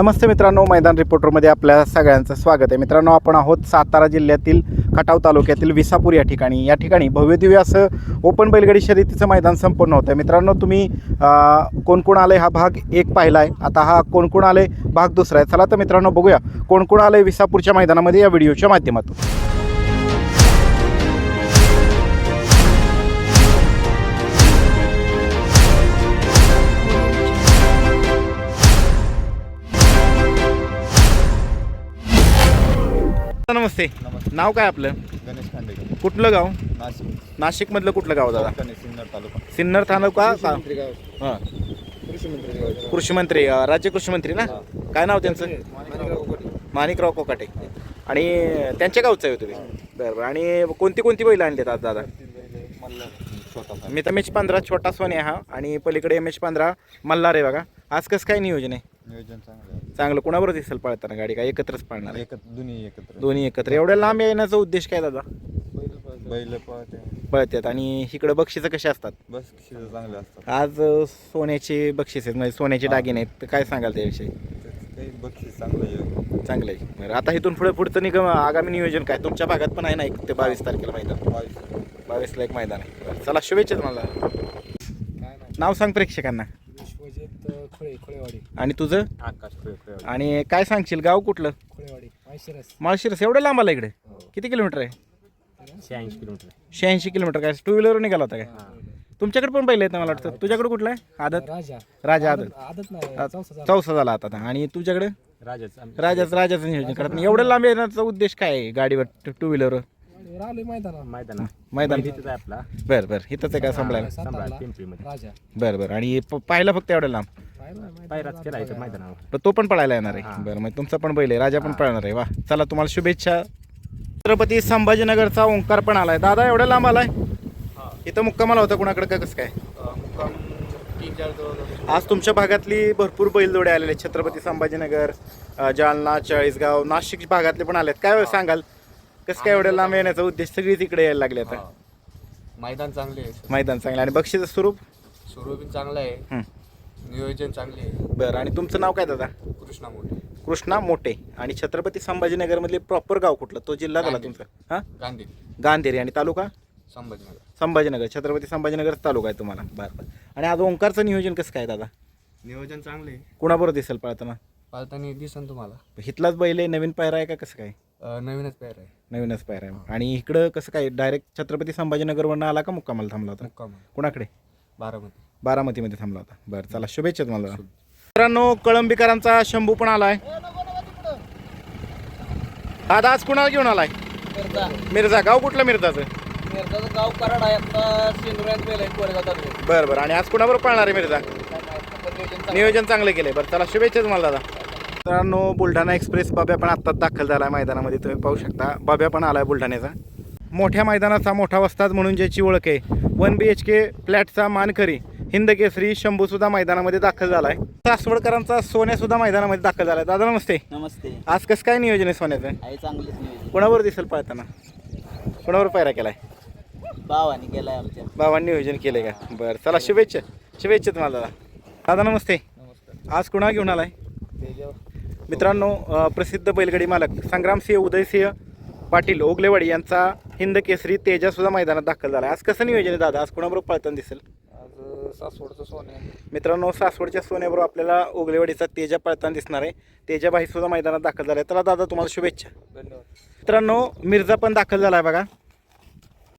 नमस्ते मित्रांनो मैदान रिपोर्टरमध्ये आपल्या सगळ्यांचं स्वागत आहे. मित्रांनो आपण आहोत सातारा जिल्ह्यातील खटाव तालुक्यातील विसापूर या ठिकाणी. या ठिकाणी भव्यदिव्य असं ओपन बैलगाडी शर्यतीचं मैदान संपन्न होतं मित्रांनो तुम्ही कोणकोण कोण कोण आलं हा भाग एक पाहिला आहे आता हा कोण कोण आले भाग दुसरा आहे. चला तर मित्रांनो बघूया कोण कोण आलं विसापूरच्या मैदानामध्ये या व्हिडिओच्या माध्यमातून. नमस्ते. नमस्ते. नाव काय आपलं? गणेश खांडेकर कुठलं गाव? नाशिक. नाशिकमधलं कुठलं गाव दादा? कोकण सिन्नर तालुका. सिन्नर तालुका का? हां. कृषी मंत्री गाव. कृषी मंत्री अं, राज्य कृषी मंत्री ना? काय नाव त्यांचं? माणिकराव कोकाटे. आणि त्यांच्या गावचं आहे तुम्ही? बरं बरं आणि कोणती कोणती बैल आणलीत आज दादा? मी तर एम एच पंधरा छोटा सोने हा. आणि पलीकडे एम एच पंधरा मल्हार आहे बघा. आज कसं काय नियोजन आहे? नियोजन चांगलं आहे. चांगलं कोणाबरोबर दिसेल पळताना गाडी? काय एकत्रच पळणार आहे? एकत्र दोन्ही एकत्र. दोन्ही एकत्र. एवढ्या लांब येण्याचा उद्देश काय दादा? बैल पळते पळतात. आणि इकडं बक्षिसं कशी असतात? बस शिजं चांगले असतात. आज अ, सोन्याचे बक्षीस आहेत. म्हणजे सोन्याचे दागिने आहेत. तर काय सांगाल त्याविषयी? त्याचं काही बक्षीस चांगलं आहे. चांगलं आहे. बरं. आता इथून पुढे पुढचं निगम आगामी नियोजन काय? तुमच्या भागात पण आहे ना एक ते बावीस तारखेला मैदान? बावीस. बावीसला एक मैदान आहे. बरं, चला शुभेच्छा नाही. नाव सांग प्रेक्षकांना. खुळे खुळेवाडी. आणि तुझं? आकाश खेळ आणि काय सांगशील गाव कुठलं? खुळेवाडी माहिशिरस माळशिरस एवढं लांब आला इकडे? किती किलोमीटर आहे? शहाऐंशी किलोमीटर. शहाऐंशी किलोमीटर काय टू व्हीलरवर निघाला होता काय? तुमच्याकडे पण पहिले येतं मला वाटतं? तुझ्याकडे कुठलं आहे? आदत? राजा राजा आदत. आदत नाही चौसा झाला. चौसा झाला आता. आणि तुझ्याकडे? राजाच राजाचं राजाचं नियोजन करत नाही. एवढं लांब येण्याचा उद्देश काय आहे गाडीवर टू व्हीलरवर मैदाना आहे आपला. बरं बरं. इथंच आहे सातारला राजा बरं बरं. आणि प- पाहिलं फक्त एवढं लांब. पायराच केला इथं मैदानावर. पण तो पण पळायला येणार आहे. बरं मग तुमचा पण बैल आहे राजा पण पळणार आहे वा. चला तुम्हाला शुभेच्छा. छत्रपती संभाजीनगरचा ओंकार पण आलाय. दादा एवढ्या लांब आलाय? इथं मुक्कामाला होता कुणाकडे का? कसं काय? आज तुमच्या भागातली भरपूर बैलजोडे आलेले आहेत. छत्रपती संभाजीनगर जालना चाळीसगाव नाशिक भागातले पण आलेत. काय सांगाल? कसं काय एवढ्या लांब येण्याचा उद्देश? सगळी तिकडे यायला लागले आता. मैदान चांगले आहे. मैदान चांगलं आणि बक्षीचं स्वरूप? सुरू बी चांगलं आहे. हं. नियोजन चांगले आहे. बरं आणि तुमचं नाव काय दादा? कृष्णा मोठे. कृष्णा मोठे. आणि छत्रपती संभाजीनगरमधले प्रॉपर गाव कुठलं? तो जिल्हा झाला. तुमचा. हां? गांधी. गांधेरी आणि तालुका? संभाजीनगर. संभाजीनगर. छत्रपती संभाजीनगर तालुका आहे तुम्हाला. बरं बरं. आणि आज ओंकारचं नियोजन कसं काय दादा? नियोजन चांगले आहे. कुणाबरोबर दिसेल पळताना? पाळताना दिसन तुम्हाला. हितलाच बैल आहे नवीन पायरा आहे का कसं काय? अं, नवीनच पेअर आहे. नवीनच पायरा आहे. आणि इकडं कसं काय? डायरेक्ट छत्रपती संभाजीनगरवरनं आला का मुक्कामाला थांबला होता? मुक्काम कुणाकडे? बारामती. बारामतीमध्ये थांबला होता. बरं चला शुभेच्छा तुम्हाला. मित्रांनो कळंबीकरांचा शंभू पण आलाय. दादा आज कुणाला घेऊन आलाय? मिर्झा. गाव कुठलं मिर्झाचं? मिरजाचं गाव कराड आहे. आता सिंधुरात गेलं आहे कोरेगाव तालुक्यात बरं बरं. आणि आज कुणाबरोबर पळणार आहे आपण नियोजन चांगलं केलंय. बरं चला शुभेच्छा तुम्हाला दादा. मित्रांनो बुलढाणा एक्सप्रेस बाब्या पण आत्ताच दाखल झाला आहे मैदानामध्ये. तुम्ही पाहू शकता. बाब्या पण आलाय बुलढाण्याचा. मोठ्या मैदानाचा मोठा वस्ताद म्हणून ज्याची ओळख आहे वन बी एच के फ्लॅटचा मानकरी हिंद केसरी शंभू सुद्धा मैदानामध्ये दाखल झालाय. सासवडकरांचा सोन्या सुद्धा मैदानामध्ये दाखल झालाय. दादा नमस्ते. नमस्ते. आज कसं काय नियोजन आहे सोन्याचं? आहे चांगलेच नियोजन. कोणावर दिसेल पळताना कोणावर पायरा केलाय? भावानी गेलाय आमच्या. बाबांनी नियोजन केलंय का? बरं चला शुभेच्छा. शुभेच्छा तुम्हाला दादा. दादा नमस्ते. आज कुणा घेऊन आलाय? मित्रांनो अ, प्रसिद्ध बैलगाडी मालक संग्रामसिंह उदयसिंह पाटील ओगलेवाडी यांचा हिंद केसरी तेजा सुद्धा मैदानात दाखल झाला. आज कसं नियोजन आहे दादा? आज कुणाबरोबर पळताना दिसेल? आज सासवडचं सोने. मित्रांनो सासवडच्या सोन्याबरोबर आपल्याला ओगलेवाडीचा तेजा पळताना दिसणार आहे. तेजा भाई सुद्धा मैदानात दाखल झाला आहे त्याला दादा तुम्हाला शुभेच्छा. धन्यवाद. मित्रांनो मिर्झा पण दाखल झाला आहे बघा.